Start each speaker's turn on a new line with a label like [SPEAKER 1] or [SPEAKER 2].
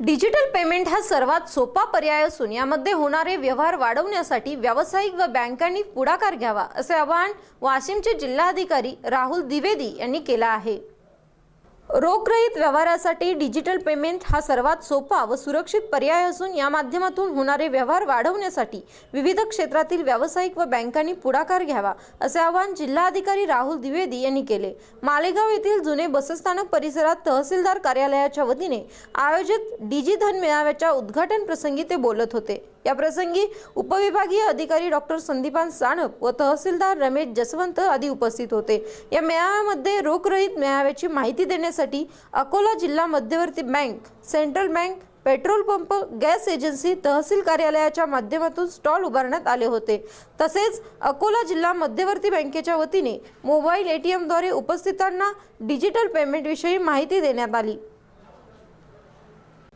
[SPEAKER 1] Digital payment हा सर्वात सोपा पर्याय असून यामध्ये होणारे व्यवहार वाढवण्यासाठी व्यावसायिक व बँकांनी पुढाकार घ्यावा असे आवाहन वाशिमचे जिल्हाधिकारी राहुल द्विवेदी यांनी केलं आहे. रोखरहित व्यवहारासाठी डिजिटल पेमेंट हा सर्वात सोपा व सुरक्षित पर्याय असून या माध्यमातून होणारे व्यवहार वाढवण्यासाठी विविध क्षेत्रातील व्यावसायिक व बँकांनी पुढाकार घ्यावा असे आवाहन जिल्हाधिकारी राहुल द्विवेदी यांनी केले. मालेगाव येथील जुने बसस्थानक परिसरात तहसीलदार कार्यालयाच्या वतीने आयोजित डिजी धन मेळाव्याच्या उद्घाटन प्रसंगी ते बोलत होते. या प्रसंगी उपविभागीय अधिकारी डॉक्टर संदीपान साणप व तहसीलदार रमेश जसवंत आदी उपस्थित होते. या मेळाव्यामध्ये रोखरहित मेळाव्याची माहिती देण्यास करण्यासाठी अकोला जिल्हा मध्यवर्ती bank central bank petrol pump gas agency तहसील कार्यालयाच्या माध्यमातून स्टॉल उभारण्यात आले होते. तसेच अकोला जिल्हा मध्यवर्ती बँकेच्या वतीने मोबाईल एटीएमद्वारे उपस्थितांना डिजिटल पेमेंटविषयी माहिती देण्यात आली.